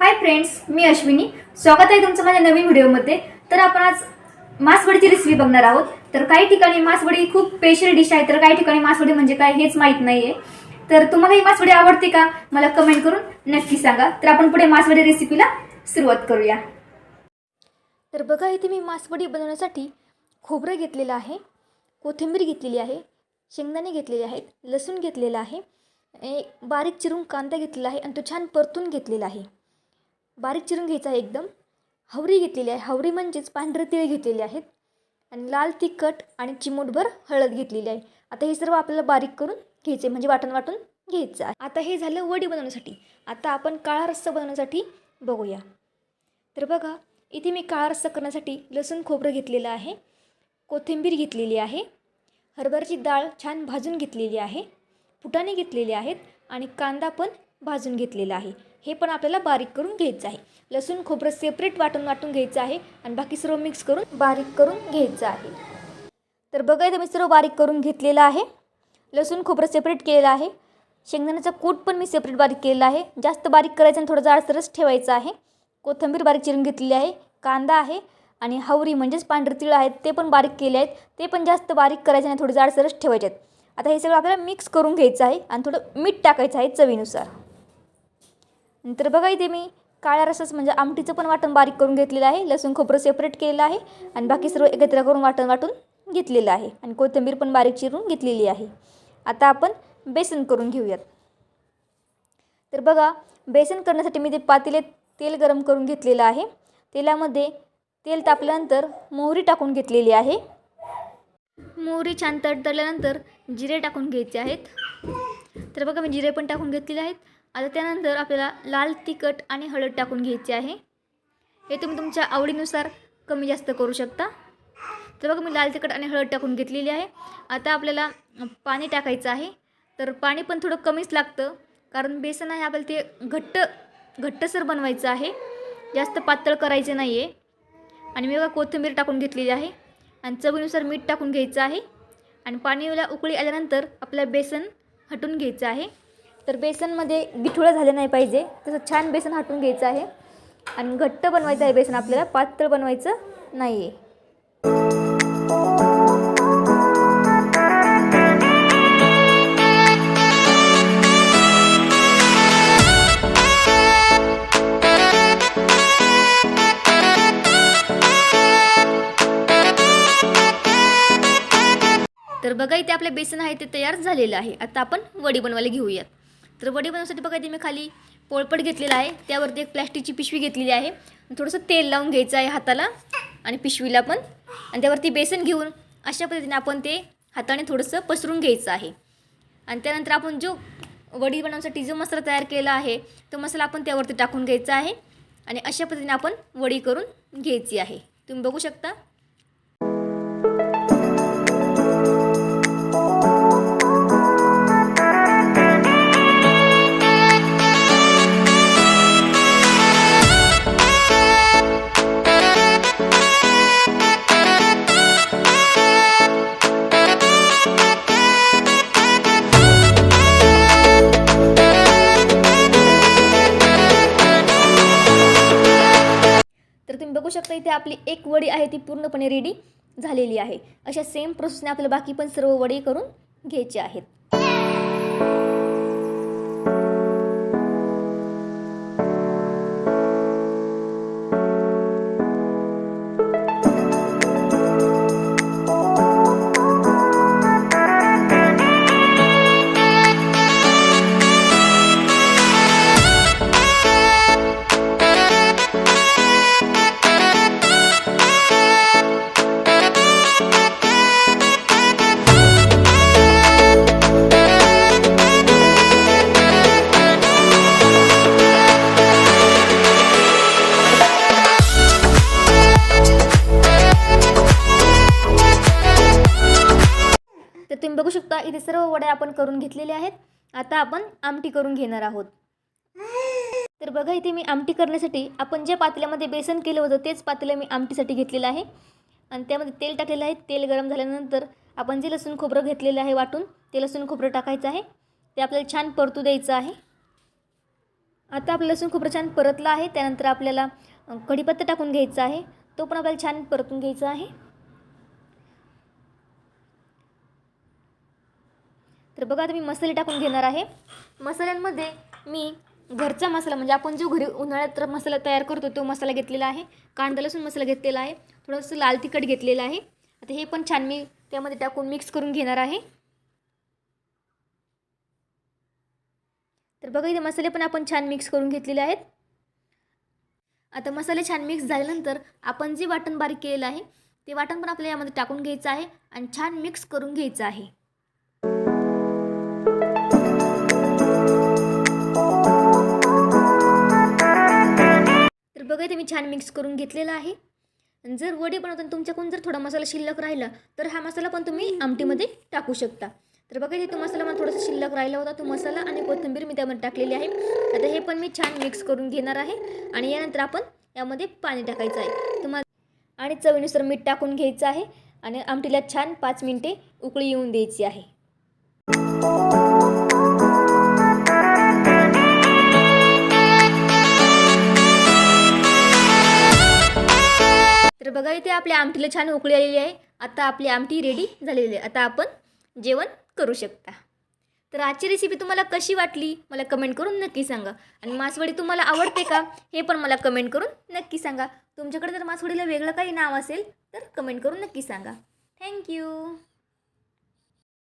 Hi friends मी अश्विनी. स्वागत आहे तुमचं माझ्या नवीन व्हिडिओमध्ये. तर आपण आज मासवडीची रेसिपी बघणार आहोत. तर काही ठिकाणी मासवडी खूप स्पेशल डिश आहे तर काही ठिकाणी मासवडी म्हणजे काय हेच माहीत नाहीये. तर तुम्हाला ही मासवडी आवडते का? मला कमेंट करून नक्की सांगा. तर आपण पुढे मासवडी रेसिपीला सुरुवात करूया. तर बघा इथे मी मासवडी बनवण्यासाठी खोबरं घेतलेलं आहे कोथिंबीर घेतलेली आहे शेंगदाणे घेतलेले आहेत लसूण घेतलेलं आहे एक बारीक चिरून कांदा घेतलेला आहे आणि तो छान परतून घेतलेला आहे. बारीक चिरून घ्यायचा आहे एकदम. हवरी घेतलेली आहे. हवरी म्हणजेच पांढरे तिळ घेतलेले आहेत. आणि लाल तिखट आणि चिमूटभर हळद घेतलेली आहे. आता हे सर्व आपल्याला बारीक करून घ्यायचे म्हणजे वाटण वाटून घ्यायचं आहे. आता हे झालं वडी बनवण्यासाठी. आता आपण काळा रस्सा बनवण्यासाठी बघूया. तर बघा इथे मी काळा रस्सा करण्यासाठी लसूण खोबरं घेतलेलं आहे. कोथिंबीर घेतलेली आहे. हरभऱ्याची डाळ छान भाजून घेतलेली आहे. फुटाणे घेतलेले आहेत. आणि कांदा पण भाजून घेतलेला आहे. हे पण आपल्याला बारीक करून घ्यायचं आहे. लसूण खोबरं सेपरेट वाटून वाटून घ्यायचं आहे आणि बाकी सर्व मिक्स करून बारीक करून घ्यायचं आहे. तर बघा इथं मी सर्व बारीक करून घेतलेलं आहे. लसूण खोबरं सेपरेट केलेलं आहे. शेंगदाण्याचा कूट पण मी सेपरेट बारीक केलेला आहे. जास्त बारीक करायचं आणि थोडं जाडसरच ठेवायचं आहे. कोथिंबीर बारीक चिरून घेतलेली आहे. कांदा आहे आणि हवरी म्हणजेच पांढरे तिळ आहेत ते पण बारीक केले आहेत. ते पण जास्त बारीक करायचे आणि थोडे जाडसरच ठेवायचे आहेत. आता हे सगळं आपल्याला मिक्स करून घ्यायचं आहे आणि थोडं मीठ टाकायचं आहे चवीनुसार. नंतर बघा इथे मी काळ्या रसाच म्हणजे आमटीचं पण वाटण बारीक करून घेतलेलं आहे लसूण खोबरं सेपरेट केलेलं आहे आणि बाकी सर्व एकत्र करून वाटण वाटून घेतलेलं आहे आणि कोथिंबीर पण बारीक चिरून घेतलेली आहे. आता आपण बेसन करून घेऊयात. तर बघा बेसन करण्यासाठी मी ते पातेले तेल गरम करून घेतलेलं आहे. तेलामध्ये तेल तापल्यानंतर मोहरी टाकून घेतलेली आहे. मोहरी छान तडतडल्यानंतर जिरे टाकून घ्यायचे आहेत. तर बघा मी जिरे पण टाकून घेतलेले आहेत. आता त्यानंतर आपल्याला लाल तिखट आणि हळद टाकून घ्यायची आहे. हे तुम्ही तुमच्या आवडीनुसार कमी जास्त करू शकता. तर बघा मी लाल तिखट आणि हळद टाकून घेतलेली आहे. आता आपल्याला पाणी टाकायचं आहे. तर पाणी पण थोडं कमीच लागतं कारण बेसन आहे आपल्याला ते घट्ट घट्टसर बनवायचं आहे. जास्त पातळ करायचे नाही आहे आणि मी बघा कोथिंबीर टाकून घेतलेली आहे. आणि चवीनुसार मीठ टाकून घ्यायचं आहे. आणि पाणीला उकळी आल्यानंतर आपलं बेसन हटून घ्यायचं आहे. तर बेसनमध्ये बिठुळं झालं नाही पाहिजे. तसं छान बेसन हटून घ्यायचं आहे. आणि घट्ट बनवायचं आहे बेसन आपल्याला पातळ बनवायचं नाही आहे तर बघा इथे आपले बेसन आहे ते तयार झालेलं आहे. आता आपण वडी बनवायला घेऊयात. तर वडी बनवण्यासाठी बघा ते मी खाली पोळपट घेतलेला आहे. त्यावरती एक प्लॅस्टिकची पिशवी घेतलेली आहे. थोडंसं तेल लावून घ्यायचं आहे हाताला आणि पिशवीला पण. आणि त्यावरती बेसन घेऊन अशा पद्धतीने आपण ते हाताने थोडंसं पसरून घ्यायचं आहे. आणि त्यानंतर आपण जो वडी बनवण्यासाठी जो मसाला तयार केला आहे तो मसाला आपण त्यावरती टाकून घ्यायचा आहे. आणि अशा पद्धतीने आपण वडी करून घ्यायची आहे. तुम्ही बघू शकता. तर तुम्ही बघू शकता इथे आपली एक वडी आहे ती पूर्णपणे रेडी झालेली आहे. अशा सेम प्रोसेसने आपल्याला बाकी पण सर्व वडी करून घ्यायचे आहेत. बघू शकता इथे सर्व वड्या आपण करून घेतलेल्या आहेत. आता आपण आमटी करून घेणार आहोत. तर बघा इथे मी आमटी करण्यासाठी आपण ज्या पातेल्यामध्ये बेसन केलं होतं तेच पातेलं मी आमटीसाठी घेतलेलं आहे. आणि त्यामध्ये तेल टाकलेलं आहे. तेल गरम झाल्यानंतर आपण जे लसूण खोबरं घेतलेलं आहे वाटून ते लसूण खोबरं टाकायचं आहे. ते आपल्याला छान परतू द्यायचं आहे. आता आपलं लसूण खोबरं छान परतलं आहे. त्यानंतर आपल्याला कढीपत्ता टाकून घ्यायचा आहे. तो पण आपल्याला छान परतून घ्यायचा आहे. तर बघा आता मी मसाले टाकून घेणार आहे. मसाल्यांमध्ये मी घरचा मसाला म्हणजे आपण जो घरी उन्हाळ्यात तर मसाला तयार करतो तो मसाला घेतलेला आहे. कांदा लसूण मसाला घेतलेला आहे. थोडंसं लाल तिखट घेतलेलं आहे. आता हे पण छान मी त्यामध्ये टाकून मिक्स करून घेणार आहे. तर बघा इथे मसाले पण आपण छान मिक्स करून घेतलेले आहेत. आता मसाले छान मिक्स झाल्यानंतर आपण जे वाटण बारीक केलेलं आहे ते वाटण पण आपल्याला यामध्ये टाकून घ्यायचं आहे आणि छान मिक्स करून घ्यायचं आहे. बघा इथे मी छान मिक्स करून घेतलेला आहे. आणि जर वडे बनवताना तुमच्याकडून जर थोडा मसाला शिल्लक राहिला तर हा मसाला पण तुम्ही आमटीमध्ये टाकू शकता. तर बघा इथे तो मसाला मला थोडासा शिल्लक राहिला होता तो मसाला आणि कोथिंबीर मी त्यामध्ये टाकलेली आहे. आता हे पण मी छान मिक्स करून घेणार आहे आणि यानंतर आपण यामध्ये पाणी टाकायचं आहे. तुम्हाला आणि चवीनुसार मीठ टाकून घ्यायचं आहे आणि आमटीला छान पाच मिनटे उकळी येऊन द्यायची आहे. बघा इथे आपल्या आमटीला छान उकळी आलेली आहे. आता आपली आमटी रेडी झालेली आहे. आता आपण जेवण करू शकता. तर आजची रेसिपी तुम्हाला कशी वाटली? मला कमेंट करून नक्की सांगा. आणि मासवडी तुम्हाला आवडते का? हे पण मला कमेंट करून नक्की सांगा. तुमच्याकडे जर मासवडीला वेगळं काही नाव असेल तर कमेंट करून नक्की सांगा. थँक्यू